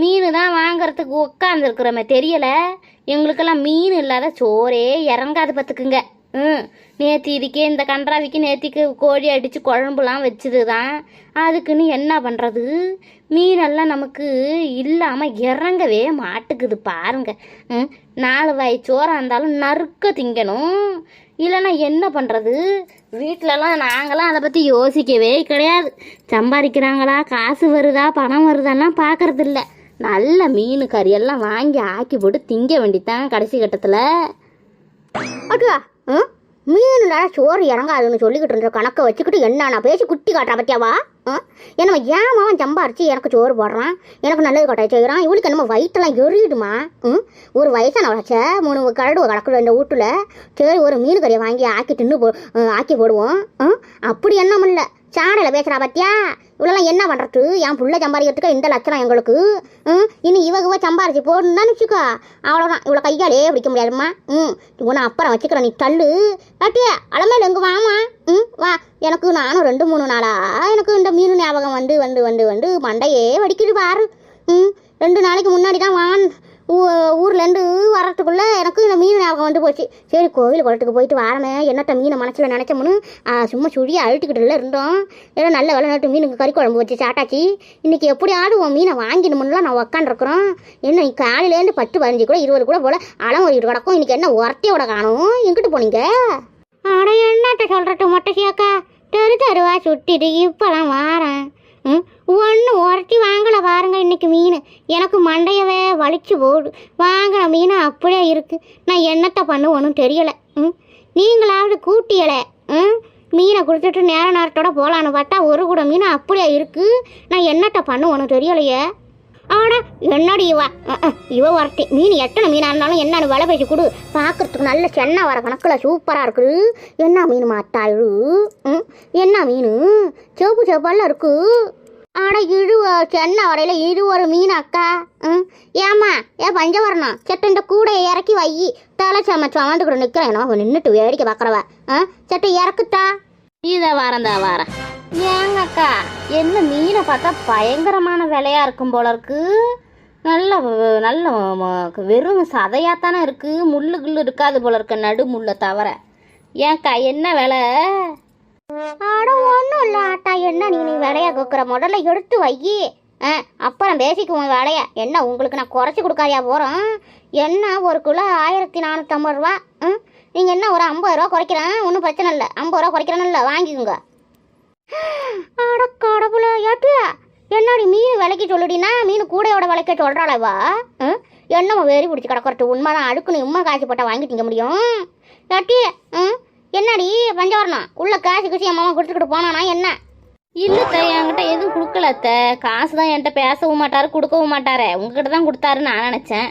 மீன் தான் வாங்கிறதுக்கு உட்காந்துருக்குறோமே தெரியல? எங்களுக்கெல்லாம் மீன் இல்லாத சோறே இறங்காது பார்த்துக்குங்க ம் நேற்று இதுக்கே இந்த கன்றாவிக்கு நேத்திக்கு கோழி அடித்து குழம்புலாம் வச்சது தான் அதுக்குன்னு என்ன பண்ணுறது மீனெல்லாம் நமக்கு இல்லாமல் இறங்கவே மாட்டுக்குது பாருங்க. ம் நாலு வாய் சோறாக இருந்தாலும் நறுக்க திங்கணும். இல்லைன்னா என்ன பண்ணுறது வீட்டிலலாம் நாங்களாம் அதை பற்றி யோசிக்கவே கிடையாது. சம்பாதிக்கிறாங்களா? காசு வருதா? பணம் வருதாலாம் பார்க்குறதில்ல நல்ல மீன் கறியெல்லாம் வாங்கி ஆக்கி போட்டு திங்க வேண்டித்தான் கடைசி கட்டத்தில். அட்டுவா ம் மீனில் சோறு இறங்காதுன்னு சொல்லிக்கிட்டு இருந்த கணக்கை வச்சுக்கிட்டு என்ன நான் பேசி குட்டி காட்டுறா பத்தியாவா? ம் என்னம்மா ஏமாவன் சம்பாரிச்சு எனக்கு சோறு போடுறான்? எனக்கு நல்லது கட்டாய செய்கிறான்? இவளுக்கு என்னமோ வயிற்றெல்லாம் எரியுதுமா? ம் ஒரு வயசான வளச்ச மூணு கரடு கிடக்குது இந்த வீட்டில். சரி ஒரு மீன் கறியை வாங்கி ஆக்கி தின்னு போ ஆக்கி போடுவோம். ம் அப்படி எண்ணம் இல்லை. சாடையில் பேசுகிறா பத்தியா? இவ்வளோலாம் என்ன பண்ணுறது என் புள்ள சம்பாதிக்கிறதுக்கு இந்த லட்சணம் எங்களுக்கு. ம்? இனி இவகுவ சம்பாரிச்சு போடணுன்னு வச்சுக்கோ அவ்வளோதான் இவ்வளோ கையாலே பிடிக்க முடியாதும்மா. ம்? உன்னை அப்புறம் வச்சுக்கிறேன் நீ தள்ளு. பாட்டியா அலமேல எங்க வாமா ம்? வா. எனக்கு நானும் ரெண்டு மூணு நாளா எனக்கு இந்த மீன் ஞாபகம் வந்து வந்து வந்து வந்து மண்டையே வடிக்குது பாரு. ம்? ரெண்டு நாளைக்கு முன்னாடி தான் வான் ஊர்லேருந்து வரத்துக்குள்ளே எனக்கு இந்த மீன் ஞாபகம் வந்து போச்சு. சரி கோவில் குளத்துக்கு போயிட்டு வாரமே என்னத்த மீனை மனசில் நினச்சோம்னு சும்மா சுழியை அழுட்டுக்கிட்டுல இருந்தோம். ஏதோ நல்ல வேலை நட்டு மீனுக்கு கறி குழம்பு வச்சு சாட்டாச்சு இன்னைக்கு எப்படியாவது உன் மீனை வாங்கிடணும்லாம் நான் உக்காண்டிருக்கிறோம் என்ன நீ காலையிலேருந்து பத்து பதினஞ்சு கூட இருபது கூட போல் அளம் ஒரு கிடக்கும். இன்னைக்கு என்ன ஒரத்தையோட காணும்? எங்கிட்டு போனீங்க? அட என்னட்ட சொல்றட்டு மொட்டை சேக்கா தெரு தெருவா சுட்டிட்டு இப்போலாம் வாரேன். ம்? ஒன்று உரட்டி வாங்கலை பாருங்க இன்றைக்கி மீன். எனக்கு மண்டையவே வலிச்சு போடு. வாங்கின மீன் அப்படியே இருக்குது நான் என்னத்தை ஒன்றும் தெரியலை. ம்? நீங்களாவது கூட்டியலை. ம்? மீனை கொடுத்துட்டு நேர நேரத்தோட போகலான்னு பார்த்தா ஒரு கூட மீன் அப்படியே இருக்குது நான் என்னத்தை ஒன்றும் தெரியலையே. ஆடா என்னடி இவ? இவ வரட்டி மீன் எத்தனை மீனாக இருந்தாலும் என்னன்னு விலை பேசி கொடு. பார்க்கறதுக்கு நல்ல சென்னை வர கணக்கில் சூப்பராக இருக்குது என்ன மீன் மாத்தாழு ம்? என்ன மீன்? சிவப்பு சிவப்பெல்லாம் இருக்கு. ஆட இழுவ சென்னை வரையில இழு ஒரு மீன் அக்கா. ம்? ஏம்மா ஏன் பஞ்சவரணம்? செத்த இந்த கூடையை இறக்கி வை. தலை சம சமந்துக்கிட்டு கூட நிற்கிறேன் நின்றுட்டு வேடிக்கை பார்க்குறவ ஆ சட்டை இறக்குத்தா. இதை வாரந்தா வாரேன். ஏங்கக்கா என்ன மீனை பார்த்தா பயங்கரமான விலையா இருக்கும் போல இருக்கு. நல்ல நல்ல வெறும் சதையாத்தானே இருக்கு. முள்ளு கிள்ளு இருக்காது போல இருக்க நடு முள்ளை தவிர. ஏன்க்கா என்ன விலை? ஆட ஒன்றும் இல்லை ஆட்டா என்ன நீ நீ விலைய கேட்குற முதல்ல எடுத்து வை. ஆ அப்புறம் பேசிக்குவோம் விலைய. என்ன உங்களுக்கு நான் குறைச்சி கொடுக்காதியா போகிறோம் என்ன ஒரு கிலோ ஆயிரத்தி நானூற்றம்பது ரூபா? ம்? நீங்கள் என்ன ஒரு ஐம்பது ரூபா குறைக்கிறேன்? ஒன்றும் பிரச்சனை இல்லை. ஐம்பது ரூபா குறைக்கிறேன்னு இல்லை. வாங்கிக்கோங்க. அட கடவுள ஏட்டு என்னடி மீன் விலைக்கு சொல்லுடினா மீன் கூடையோட விலைக்க சொல்கிறாளவா என்னம்மா வெறி பிடிச்சி கிடக்கிறது. உண்மைதான். அடுக்குன்னு உண்மை காசு போட்டால் வாங்கி திங்க முடியும். ஏட்டி ம் என்னடி? பஞ்சவரணம். உள்ள காசு குசி என் கொடுத்துக்கிட்டு போனானா என்ன? இல்லத்த என்கிட்ட எதுவும் கொடுக்கலத்த. காசு தான் என்கிட்ட பேசவும் மாட்டாரு கொடுக்கவும் மாட்டார். உங்ககிட்ட தான் கொடுத்தாருன்னு நான் நினச்சேன்.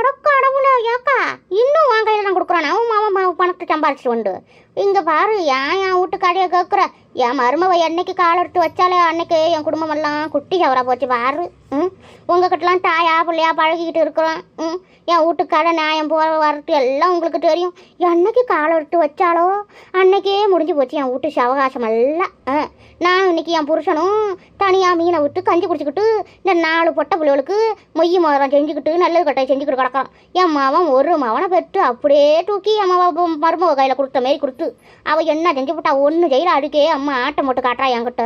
அட ஏக்கா. இன்னும் உன் கையில் தான் கொடுக்குறானே. உன் மாமா மாவு பணத்தை சம்பாரிச்சிட்டு உண்டு இங்கே பாரு ஏன் என் வீட்டுக்காரையை கேட்குற என் மருமவ என்னைக்கு கால் எடுத்து வச்சாலே அன்னைக்கு என் குடும்பம் எல்லாம் குட்டி சவரா போச்சு பாரு. ம்? உங்ககிட்டலாம் தாயா பிள்ளையா பழகிக்கிட்டு இருக்கிறோம். ம்? என் வீட்டுக்கார நியாயம் போகிற வரட்டு எல்லாம் உங்களுக்கு தெரியும். என்னைக்கு கால் எடுத்து வச்சாலோ அன்னைக்கே முடிஞ்சு போச்சு என் வீட்டு சவகாசம் எல்லாம். ஆ? நான் இன்னைக்கு என் புருஷனும் தனியாக மீனை விட்டு கஞ்சி குடிச்சிக்கிட்டு இந்த நாலு பொட்டை பிள்ளைகளுக்கு மொய் மோதிரம் செஞ்சுக்கிட்டு நல்லது கட்டையும் செஞ்சு கொடுக்கலாம் கிடக்கான் என் மாவன் ஒரு மவனை பெற்று அப்படியே தூக்கி என் மாவ மருமக கையில் கொடுத்த மாரி கொடுத்து அவள் என்ன செஞ்சு விட்டா ஒன்று ஜெயில அடுக்கே அம்மா ஆட்டை மட்டும் காட்டுறா என்கிட்ட.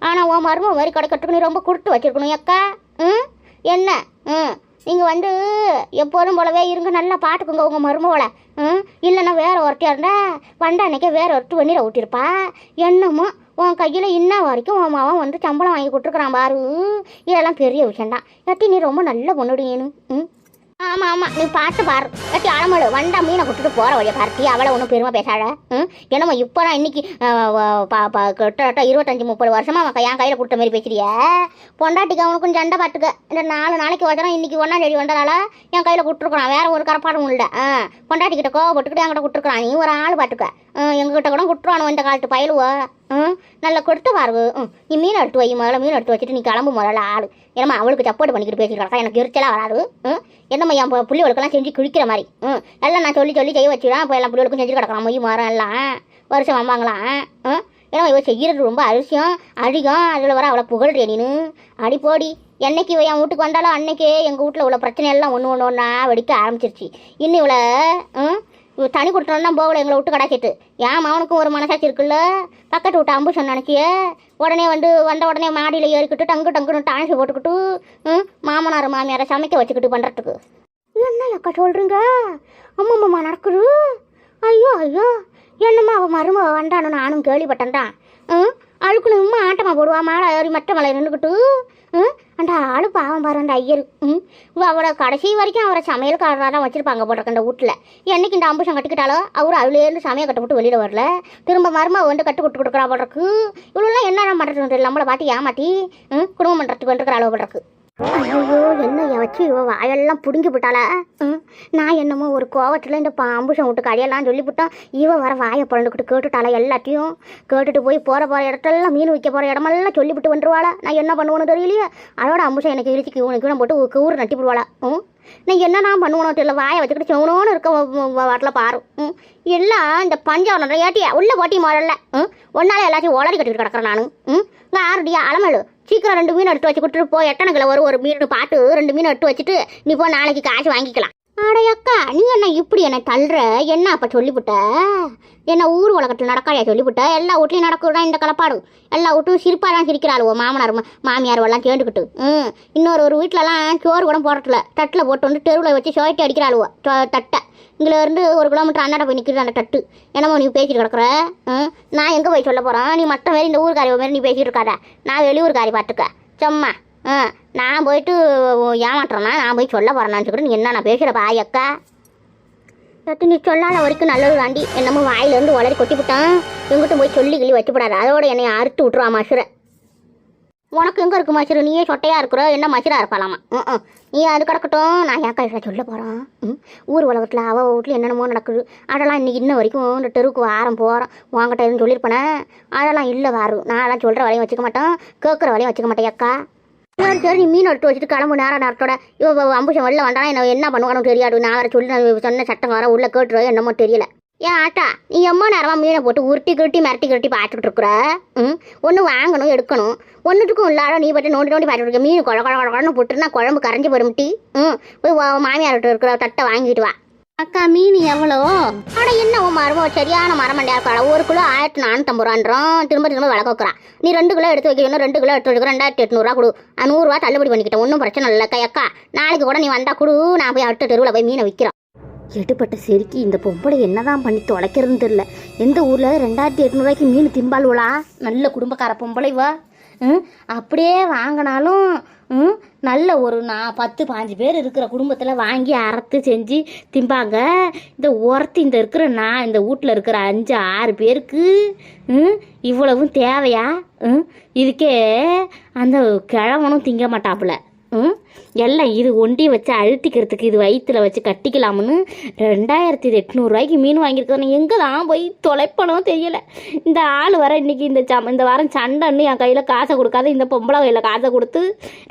ஆனால் உன் மருமக வரி கிடைக்கிறதுக்கு நீ ரொம்ப கொடுத்து வச்சிருக்கணும் அக்கா. ம்? என்ன? ம். நீங்கள் வந்து எப்போதும் போலவே இருங்க நல்லா பாட்டுக்குங்க உங்கள் மருமகளை. ம்? இல்லைன்னா வேறு ஒருத்தியா இருந்தா வண்டா அன்னைக்கே வேறு ஒருத்தர் வெந்நீரை ஊட்டியிருப்பா என்னமோ உன் கையில் இன்ன வரைக்கும் உன் மாவன் வந்து சம்பளம் வாங்கி கொடுத்துருக்குறான் பாரு. இதெல்லாம் பெரிய விஷயம்தான். எட்டி நீ ரொம்ப நல்ல பொண்ணுடியனு ம்? ஆமாம் ஆமாம் நீ பார்த்து பாரு. கட்டி அலமடு வண்டா மீனை கொடுத்துட்டு போகிற வழியை பார்த்தி அவளை ஒன்றும் பெருமை பேசாத. என்னமோ இப்போ நான் இன்னைக்கு பா கிட்டத்தட்ட இருபத்தஞ்சி முப்பது வருஷமா அவன் என் கையில் கொடுத்த மாதிரி பேசுறிய பொண்டாட்டிக்கு அவனுக்கும் சண்டை பார்த்துக்க. இந்த நாலு நாளைக்கு வச்சனா இன்னைக்கு ஒன்றாம் தேதி வந்ததால என் கையில் கொடுத்துருக்கான் வேற ஒரு கரப்பாடும் இல்லை ஆ பொண்டாட்டி கிட்ட கோவப்பட்டுக்கிட்டு என்கிட்ட கொடுத்துருக்கான் நீ ஒரு ஆள் பார்த்துக்க. எங்ககிட்ட கூட குட்டுறானு இந்த காலத்து பயலுவ? நல்லா கொடுத்து வரவு ம் நீ மீன் எடுத்து வை முதல்ல மீன் எடுத்து வச்சுட்டு நீ கிளம்பு முதல்ல ஆள் என்னம்மா அவளுக்கு சப்போர்ட் பண்ணிக்கிட்டு பேசிட்டு எனக்கு எரிச்சலாக வராது ம் என்னம்மா என் பிள்ளைகளுக்கெல்லாம் செஞ்சு கிழிக்கிற மாதிரி ம் எல்லாம் நான் சொல்லி சொல்லி செய்ய வச்சுதான் இப்போ எல்லாம் பிள்ளைகளுக்கும் செஞ்சு கிடக்கலாம் மொய் மரம் எல்லாம் வருஷம் வாங்கலாம் ம் ஏன்னா இவ செய்கிறது ரொம்ப அரிசியம் அதிகம் அதில் வர அவளை புகழ்றே நீனு அடி போடி என்னைக்கு இவ என் வீட்டுக்கு வந்தாலும் அன்னைக்கே எங்கள் வீட்டில் உள்ள பிரச்சனை எல்லாம் ஒன்று ஒன்று ஒன்றா வெடிக்க ஆரம்பிச்சிருச்சு இன்னும் இவளை ம், தனி கொடுத்தோன்னா போகல எங்களை விட்டு கடாச்சிட்டு ஏன் அவனுக்கும் ஒரு மனசாட்சி இருக்குல்ல? பக்கத்து விட்டு அம்பு சொன்ன நினச்சிய உடனே வந்து வந்த உடனே மாடியில் ஏறிக்கிட்டு டங்கு டங்குன்னு டான்ஸ் போட்டுக்கிட்டு ம், மாமனார் மாமியாரை சமைக்க வச்சுக்கிட்டு பண்ணுறதுக்கு என்ன அக்கா சொல்கிறீங்க அம்மம்மா நடக்குது? ஐயோ ஐயோ. என்னம்மா அவன் மருமக வந்தானு நானும் கேள்விப்பட்டேன் தான் ம் அழுக்குன்னு உம்மா ஆட்டமாக போடுவா? மாலை ஏறி மற்ற மலை நின்றுக்கிட்டு ம்? அந்த ஆளு பாவம் பாரு அந்த ஐயர். ம்? அவரை கடைசி வரைக்கும் அவரை சமையல்காரராக தான் வச்சிருப்பாங்க போட்டிருக்க இந்த வீட்டில் என்னைக்கு இந்த அம்புஷம் கட்டிக்கிட்டாலோ அவர் அதுலேருந்து சமையல் கட்ட விட்டு வெளியில் வரல. திரும்ப மருமா வந்து கட்டு கொடுத்து கொடுக்குறா போடுறக்கு இவ்வளோலாம் என்ன பண்ணுறது தெரியல. நம்மளை பாட்டி ஏமாட்டி ம்? குடும்பம் பண்ணுறதுக்கு வந்துருக்கிற அளவு போடுறக்கு ஐயோ என்ன வச்சு இவ வாயெல்லாம் புடுங்கி விட்டாளா? ம், நான் என்னமோ ஒரு கோவத்தில் இந்த பாம்புஷம் விட்டு கடையெல்லாம் சொல்லிவிட்டோம் இவன் வர வாயை பிறந்துக்கிட்டு கேட்டுட்டாளா எல்லாத்தையும். கேட்டுட்டு போய் போகிற போகிற இடத்தெல்லாம் மீன் வைக்க போகிற இடமெல்லாம் சொல்லிவிட்டு வந்துருவாளா. நான் என்ன பண்ணுவேன்னு தெரியலையே. அதோட அம்புஷம் எனக்கு இழுச்சி இவனுக்கு இவனை போட்டு கூறு நட்டி விடுவாளா ம்? நான் என்ன நான் பண்ணுவனோ தெரியல. வாயை வச்சுக்கிட்டு செவனோன்னு இருக்க வாட்டில் பாரு. ம்? எல்லாம் இந்த பஞ்சவரம் ஏட்டியா? உள்ள போட்டி முதல்ல ம்? ஒன்னால எல்லாத்தையும் உளறி கட்டிட்டு கிடக்குறேன் நான். ம்? நான் ஆறுடியா? அலமலு. சீக்கிரம் ரெண்டு மீன் எடுத்து வச்சு கொடுத்துட்டு போ. எத்தனை கிலோ வரும்? ஒரு மீன் பாட்டு. ரெண்டு மீன் எடுத்து வச்சுட்டு நீ போ நாளைக்கு காசு வாங்கிக்கலாம். அடையக்கா நீ என்ன இப்படி என்னை தள்ளுற? என்ன அப்போ சொல்லிவிட்ட? என்ன ஊர் உலகத்தில் நடக்காயா சொல்லிவிட்ட? எல்லா வீட்லையும் நடக்குதான் இந்த கலப்பாடு. எல்லா வீட்டும் சிரிப்பாக தான் சிரிக்கிறாளுவோ மாமனார் மாமியார் எல்லாம் சேர்ந்துக்கிட்டு ம். இன்னொரு ஒரு வீட்டிலலாம் சோறு கூட போடுறதுல தட்டில் போட்டு வந்து தெருவில் வச்சு சோயிட்டு அடிக்கிறாளுவோ தட்டை. இங்கிலேருந்து ஒரு கிலோமீட்டர் அண்ணாட போய் நிற்கிது அந்த தட்டு. என்னமோ நீ பேசிட்டு கிடக்குற? ம். நான் எங்கே போய் சொல்ல போகிறேன் நீ மற்ற மாரி இந்த ஊர்காரி மாரி நீ பேசிட்டு இருக்காத. நான் வெளியூர்காரி பார்த்துக்க சம்மா. நான் போயிட்டு ஏமாட்டுறேன்னா நான் போய் சொல்ல போகிறேன்னு சொல்லிட்டு நீ என்ன நான் பேசுகிற பாய் அக்கா சத்து நீ சொல்லாத வரைக்கும் நல்லது தாண்டி என்னமோ வாயிலேருந்து உளறி கொட்டி விட்டான். எங்கிட்ட போய் சொல்லி கிள்ளி வச்சுப்படாது. அதோட என்னை அறுத்து விட்ருவா மசுரை. உனக்கு எங்கே இருக்கு மசுரு? நீயே சொட்டையாக இருக்கிற என்ன மசுராக இருப்பாளாமா? ம் நீ அது கிடக்கட்டும். நான் ஏன் கையில் சொல்ல போகிறேன் ம். ஊர் உலகத்தில் அவள் வீட்டில் என்னென்னமோ நடக்குது. அதெல்லாம் இன்னைக்கு இன்ன வரைக்கும் இந்த தெருவுக்கு வாரம் போகிறோம் உங்ககிட்ட எதுவும் சொல்லியிருப்பேனே? அதெல்லாம் இல்லை வாரு நான் அதெல்லாம் சொல்கிற வரையும் வச்சுக்க மாட்டேன். கேட்குற வரையும் வச்சுக்க மாட்டேன் அக்கா சரி சரி நீ மீன் எடுத்து வச்சுட்டு கிளம்பு நேரம் நேரத்தோட. இவ அம்புஷன் வெளில வந்தானா என்ன என்ன பண்ணுவானு தெரியாது நான் வேற சொல்லி நான் சொன்ன சட்டம் வர உள்ள கேட்டுருவேன் என்னமோ தெரியல. ஏன் ஆட்டா நீ எம்மோ நேரமாக மீனை போட்டு உருட்டி கிருட்டி மிரட்டி கிருட்டி பார்த்துட்டு இருக்கிற? ம்? ஒன்று வாங்கணும் எடுக்கணும். ஒன்றுத்துக்கும் இல்லாத நீ பட்டு நோண்டி நோண்டி பார்த்துட்டு இருக்க. மீன் குழ குழ குழன்னு போட்டுருந்தா குழம்பு கரைஞ்சி வரும்ட்டி ம்? போய் வா- மாமியார்கிட்ட இருக்கிற தட்டை வாங்கிட்டு வா. அக்கா மீன் எவ்வளோ? அட என்ன உன் மரம்? சரியான மரமண்டியா இருக்கா ஒரு கிலோ ஆயிரத்தி நானூற்றம்பது ரூபான்றோம் திரும்ப திரும்ப விலை வைக்கிறான் நீ ரெண்டு கிலோ எடுத்து வைக்கணும் ரெண்டு கிலோ எடுத்து வைக்கிற ரெண்டாயிரத்தி எட்நூறுவா கொடு. நூறுரூவா தள்ளுபடி பண்ணிக்கிட்டேன். ஒன்றும் பிரச்சனை இல்லை அக்கா நாளைக்கு கூட நீ வந்தா கொடு. நான் போய் அடுத்த தெருவில் போய் மீனை விற்கிறேன் எடுப்பட்ட செருக்கி இந்த பொம்பளை என்னதான் பண்ணி தொலைக்கிறதுன்னு தெரில எந்த ஊரில் ரெண்டாயிரத்தி எட்நூறுவாய்க்கு மீன் திம்பாளுவலா நல்ல குடும்பக்கார பொம்பளை வா அப்படியே வாங்கினாலும் ம் நல்ல ஒரு நான் பத்து பாஞ்சு பேர் இருக்கிற குடும்பத்தில் வாங்கி அறுத்து செஞ்சு திம்பாங்க. இந்த ஒருத்தி இந்த இருக்கிற நான் இந்த வீட்டில் இருக்கிற அஞ்சு ஆறு பேருக்கு ம் இவ்வளவும் தேவையா? ம் இதுக்கே அந்த கிழவனும் திங்க மாட்டாப்புல. எல்லாம் இது ஒண்டி வச்சு அழுத்திக்கிறதுக்கு இது வயிற்றில் வச்சு கட்டிக்கலாம்னு ரெண்டாயிரத்தி எட்நூறுரூவாய்க்கு மீன் வாங்கியிருக்கேன். எங்கே தான் போய் தொலைப்பனோ தெரியலை. இந்த ஆள் வர இன்னைக்கு இந்த சம் இந்த வாரம் சண்டைன்னு என் கையில் காசை கொடுக்காத இந்த பொம்பளை கையில் காசை கொடுத்து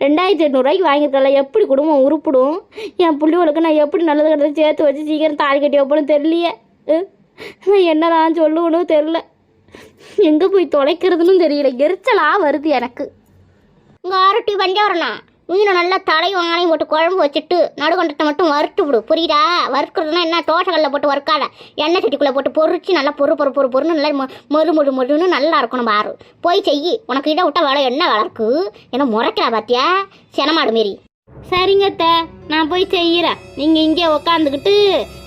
ரெண்டாயிரத்தி எட்நூறுரூவாய்க்கு வாங்கியிருக்கல எப்படி குடும்பம் உருப்பிடும்? என் பிள்ளைகளுக்கு நான் எப்படி நல்லது கெட்டது சேர்த்து வச்சு சீக்கிரம் தாலி கட்டி வைப்பணும் தெரியலையே. ம். என்னதான் சொல்லுவனும் தெரில எங்கே போய் தொலைக்கிறதுன்னு தெரியல. எரிச்சலாக வருது எனக்கு. இங்கே அரட்டி வரலாம் மீனை நல்லா தலையும் ஆணையும் போட்டு குழம்பு வச்சுட்டு நடுக்கண்டத்தை மட்டும் வறுத்து விடு. புரியுதா? வறுக்கிறதுனா என்ன? தோசைகளில் போட்டு வறுக்காத. எண்ணெய் சட்டிக்குள்ளே போட்டு பொறிச்சு நல்லா பொறு பொறு பொறு பொறுன்னு நல்லா மொ- மொறு மொறு மொழுன்னு நல்லா இருக்கணும் பாரு. போய் செய் உனக்கு இதை விட்டா வேலை என்ன வளர்க்கு ஏன்னா என்ன முறைக்கிறா பாத்தியா? செனமாடு மாரி. சரிங்க நான் போய் செய்கிறேன் நீங்கள் இங்கே உக்காந்துக்கிட்டு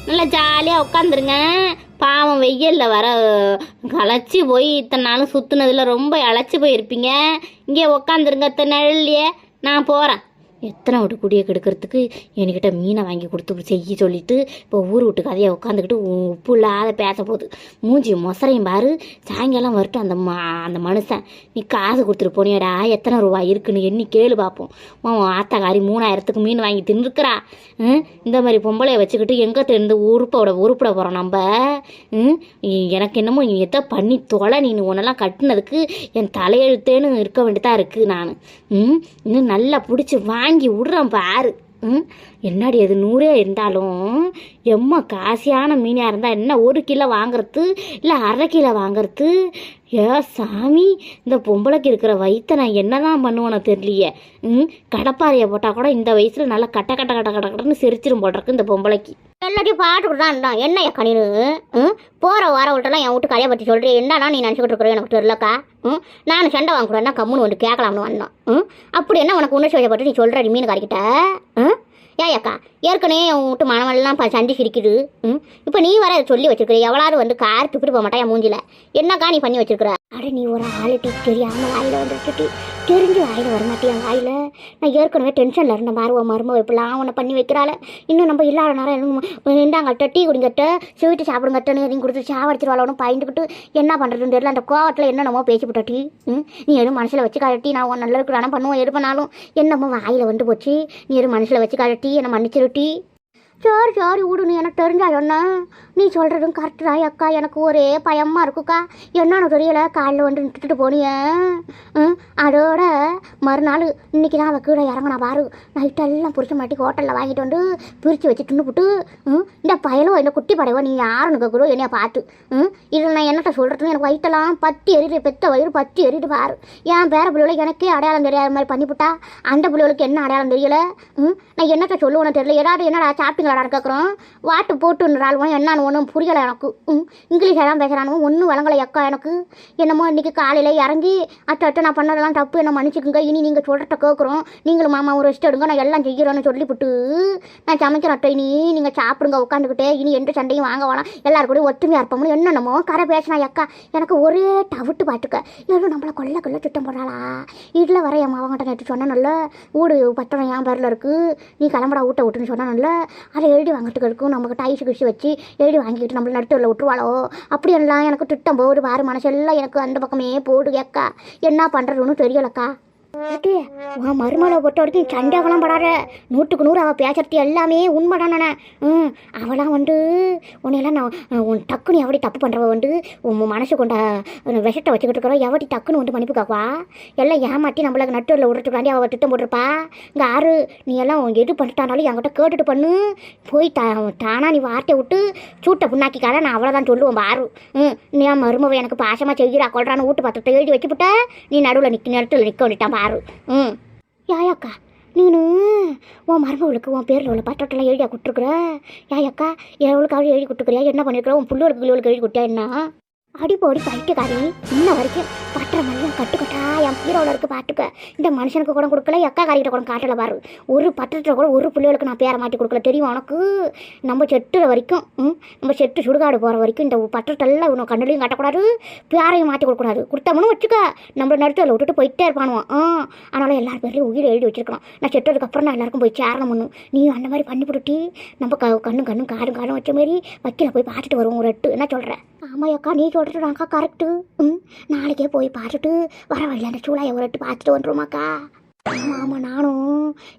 நல்லா ஜாலியாக உட்காந்துருங்க பாவம் வெயிலில் வர களைச்சி போய் இத்தனை நாளும் சுற்றுனதில் ரொம்ப இழைச்சி போயிருப்பீங்க. இங்கே உக்காந்துருங்க அத்தை நிழல்லையே நான் போகிறேன் எத்தனை விட்டு குடியை கெடுக்கிறதுக்கு என்கிட்ட மீனை வாங்கி கொடுத்து செய்ய சொல்லிட்டு இப்போ ஊர் விட்டு கதையை உட்காந்துக்கிட்டு உப்பு இல்லாத பேச போகுது. மூஞ்சி மொசரையும் பாரு. சாயங்காலம் வரட்டும் அந்த மா அந்த மனுஷன். நீ காசு கொடுத்துட்டு போனியடா. எத்தனை ரூபா இருக்குன்னு எண்ணி கேளு பார்ப்போம் உன் ஆத்தாக்காரி மூணாயிரத்துக்கு மீன் வாங்கி தின்னுருக்குறா. ம், இந்த மாதிரி பொம்பளையை வச்சுக்கிட்டு எங்கே தெரிந்து உருப்போட உருப்பிட போகிறோம் நம்ம? ம், எனக்கு என்னமோ நீ பண்ணி தொலை நீ உன்னெல்லாம் கட்டினதுக்கு என் தலையெழுத்தேன்னு இருக்க வேண்டியதாக இருக்குது நான். இன்னும் நல்லா பிடிச்சி வாங்கி விட்றேன் பாரு. ம்? என்னடி அது நூறே இருந்தாலும் எம்மா காசியான மீனாக இருந்தால் என்ன ஒரு கிலோ வாங்குறது இல்லை அரை கிலோ வாங்குறது? ஏ சாமி இந்த பொம்பளைக்கு இருக்கிற வயிற்றை நான் என்னதான் பண்ணுவேனோ தெரியலையே. ம் கடப்பாறையை போட்டால் கூட இந்த வயசில் நல்லா கட்ட கட்ட கட்ட கட்ட கட்டன்னு சிரிச்சிரும் போட்டிருக்கு இந்த பொம்பளைக்கு. எல்லாத்தையும் பாட்டுக்கிட்டு தான் இருந்தான் என்ன கணினு ம் போகிற வார விட்டெல்லாம் என் வீட்டு கதையை பற்றி சொல்கிறேன் என்னடா நீ நினச்சிக்கிட்டு இருக்கிற எனக்கு தெரியலக்கா? ம் நான் சண்டை வாங்க கூடாதுன்னா கம்முன்னு வந்து கேட்கலாம்னு வந்தோம். ம் அப்படி என்ன உனக்கு உணர்ச்சி வயப்பட்டு நீ சொல்கிற மீன் கறிக்கிட்ட ம் ஏயாக்கா ஏற்கனவே உன் வீட்டு மனமெல்லாம் ப சண்டி சிரிக்குது. ம்? இப்போ நீ வர சொல்லி வச்சிருக்கிற. எவ்வளாவது வந்து கார் துப்பிட்டு போக மாட்டா என் மூஞ்சில. என்னக்கா நீ பண்ணி வச்சிருக்கிற? அட நீ ஒரு ஆளுட்டி தெரியாமல் வாயில் வந்துட்டு தெரிஞ்சு வாயில் வரமாட்டியா? வாயில்? நான் ஏற்கனவே டென்ஷனில் இருந்த பாருவ மருமக இப்படிலாம் உன்னை பண்ணி வைக்கிறாள். இன்னும் நம்ம இல்லாத நேரம் எனக்கு இந்தாங்கட்ட டீ குடிங்கட்ட ஸ்வீட்டு சாப்பிடுங்கட்டன்னு எதையும் கொடுத்து சாவடிச்சிருவாளோன்னு பயந்துக்கிட்டு என்ன பண்ணுறதுன்னு தெரியல. அந்த கோவத்தில் என்னென்னமோ பேசிவிட்ட டீ ம்? நீ எதுவும் மனசில் வச்சு காட்டி நான் உன் நல்ல இருக்கிறான பண்ணுவோம் எது பண்ணாலும் என்னமோ வாயில் வந்து போச்சு. நீ எதுவும் மனசில் வச்சு காட்டி என்னை மன்னிச்சிரு டீ. சரி சரி விடு நீ எனக்கு தெரிஞ்சா என்ன? நீ சொல்கிறதும் கரெக்டு தான் அக்கா. எனக்கு ஒரே பயமாக இருக்குக்கா. என்னன்னு தெரியல. காலில் வந்து நிட்டுட்டு போனியே. ம் அதோட மறுநாள் இன்னைக்கு தான் அவள் கீழே இறங்கினா பாரு. நைட்டெல்லாம் பிடிச்ச மாட்டி ஹோட்டலில் வாங்கிட்டு வந்து பிரித்து வச்சு துண்டுபுட்டு ம் இந்த பயலோ இந்த குட்டி படையோ நீ யாருன்னு கேட்குறோ என்னைய பார்த்து. ம் இதில் நான் என்னட்ட சொல்கிறதுன்னு எனக்கு வயிற்றெல்லாம் பத்தி எரியுது. பெத்த வயிறு பத்தி எரியுது பாரு. என் பேர பிள்ளைகளுக்கு எனக்கே அடையாளம் தெரியாத மாதிரி பண்ணிவிட்டா அந்த பிள்ளைகளுக்கு என்ன அடையாளம் தெரியல? ம் நான் என்னட்ட சொல்லுவேன்னு தெரியல. ஏதாவது என்னடா சாப்பிட்டீங்களாடா கேட்குறோம் வாட்டு போட்டுன்றாலும் என்னன்னு ஒன்றும் புரியலை எனக்கு. ம் இங்கிலீஷ் எல்லாம் பேசுகிறானோ ஒன்றும் வழங்கலை அக்கா எனக்கு. என்னமோ இன்றைக்கி காலையில் இறங்கி அட்ட அட்ட நான் பண்ணதெல்லாம் தப்பு என்ன மன்னிச்சுக்குங்க. இனி நீங்கள் சொல்கிறத கேட்குறோம் நீங்களும் மாமா ஒரு ரெஸ்ட் எடுங்க நான் எல்லாம் செய்கிறேன்னு சொல்லிவிட்டு நான் சமைக்கிறேன் அட்டை இனி நீங்கள் சாப்பிடுங்க உட்காந்துக்கிட்டே இனி எந்த சண்டையும் வாங்க வேணாம். எல்லாரும் கூட ஒற்றுமையாக இருப்போம்னு என்னென்னமோ கரை பேசினா அக்கா எனக்கு ஒரே டவுட்டு பாட்டுக்க ஏதோ நம்மளை கொல்ல கொல்ல திட்டம் போடுறாளா? இதில் வர என் மாவங்கிட்ட நேற்று சொன்னேன்ல வீடு பத்திரம் என் பேரில் இருக்குது நீ கிளம்புடா ஊட்ட விட்டுன்னு சொன்னான்ல அதை எழுதி வாங்கிட்டு இருக்கும். நமக்கு டைஸ் கிஷி வச்சு எழுதி வாங்கிட்டு நம்மள நடுத்தூரில் விட்டுருவாளோ? அப்படியெல்லாம் எனக்கு திட்டம் ஒரு பாரு மனசெல்லாம் எனக்கு அந்த பக்கமே போடு அக்கா என்ன பண்ணுறதுன்னு தெரியலக்கா. ஏட்டி, உன் மருமலை பொறுத்த வரைக்கும் சண்டைகளாம் படாத. நூற்றுக்கு நூறு அவள் பேசுறது எல்லாமே உண்மைதானே ம் அவளாம் வந்து உன்னையெல்லாம் நான் உன் டக்குன்னு எவடி தப்பு பண்ணுறவ வந்து உன் மனசு கொண்ட விஷத்தை வச்சுக்கிட்டு இருக்கிறோம் எவடி டக்குன்னு வந்து மன்னிப்பு காக்குவா எல்லாம் ஏமாற்றி நம்மளுக்கு நட்டுவில் விடுறதுக்காண்டி அவள் திட்டம் போட்டிருப்பா. இங்கே ஆறு நீ எல்லாம் உன் எது பண்ணிட்டானாலும் என்கிட்ட கேட்டுட்டு பண்ணு. போய் தா தானா நீ வார்த்தை விட்டு சூட்டை புண்ணாக்கிக்காத நான் அவ்வளோதான் சொல்லுவேன் பாரு. ம் நீ மருமவை எனக்கு பாசமாக செய்கிறா கொள்றான்னு வீட்டு பத்திரத்தை எழுதி வச்சுப்புட்ட. நீ நடுவில் நிற்க நேரத்தில் நிற்க வேண்டிட்டான் பாரு ம். யாயாக்கா நீனு? உன் மருமகளுக்கு உன் பேரில் உள்ள பாட்டோட்டெல்லாம் எழுதியா கொடுத்துருக்குற? யாயாக்கா எவ்வளோக்காவது எழுதி கொடுத்துருக்குறியா? என்ன பண்ணிருக்கிற? உன் புள்ளோளுக்கு பிள்ளைகளுக்கு எழுதி கொடுத்தா என்ன? அடிப்போடி படிக்கக்காரி இன்ன வரைக்கும் பத்திரம் எல்லாம் கட்டுக்கட்டா என் பீரோவில் இருக்கு பாட்டுக்க. இந்த மனுஷனுக்கு கூட கொடுக்கல எக்கா காரிகிட்ட கூட காட்டல பாரு. ஒரு பட்டத்தில் கூட ஒரு பிள்ளைகளுக்கு நான் பேரை மாற்றி கொடுக்கல. தெரியும் உனக்கு? நம்ம செட்டுற வரைக்கும் ம் நம்ம செட்டு சுடுகாடு போகிற வரைக்கும் இந்த பட்டத்தெல்லாம் இவனை கண்ணுலையும் காட்டக்கூடாது பேரையும் மாற்றி கொடுக்கக்கூடாது. கொடுத்தவனும் வச்சுக்க. நம்மள நடுத்தில் விட்டுட்டு போயிட்டே இருப்பானுவான் ஆ அதனால் எல்லார் பேர்லையும் உயிரை எழுதி வச்சிருக்கணும் நான் செட்டதுக்கப்புறம் நான் எல்லாருக்கும் போய் சேரணும் பண்ணும் நீ அந்த மாதிரி பண்ணி போட்டுட்டி நம்ம க கண்ணும் கண்ணும் காடும் காடும் வச்ச மாதிரி வக்கீல போய் பார்த்துட்டு வருவோம் ஒரு எட்டு. என்ன சொல்கிறேன் ஆமாம் அக்கா நீ சொல்கிறது நாக்கா கரெக்டு ம் நாளைக்கே போய் பார்த்துட்டு வர வழியில் அந்த சூளாயை ஒரு எட்டு பார்த்துட்டு வந்துருமாக்கா ஆமாம் ஆமாம் நானும்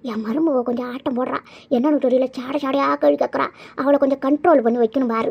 என் மருமக கொஞ்சம் ஆட்டம் போடுறா. என்னன்னு தெரியல சாட சாடையாக கழுவி கேட்குறா அவளை கொஞ்சம் கண்ட்ரோல் பண்ணி வைக்கணும் பாரு.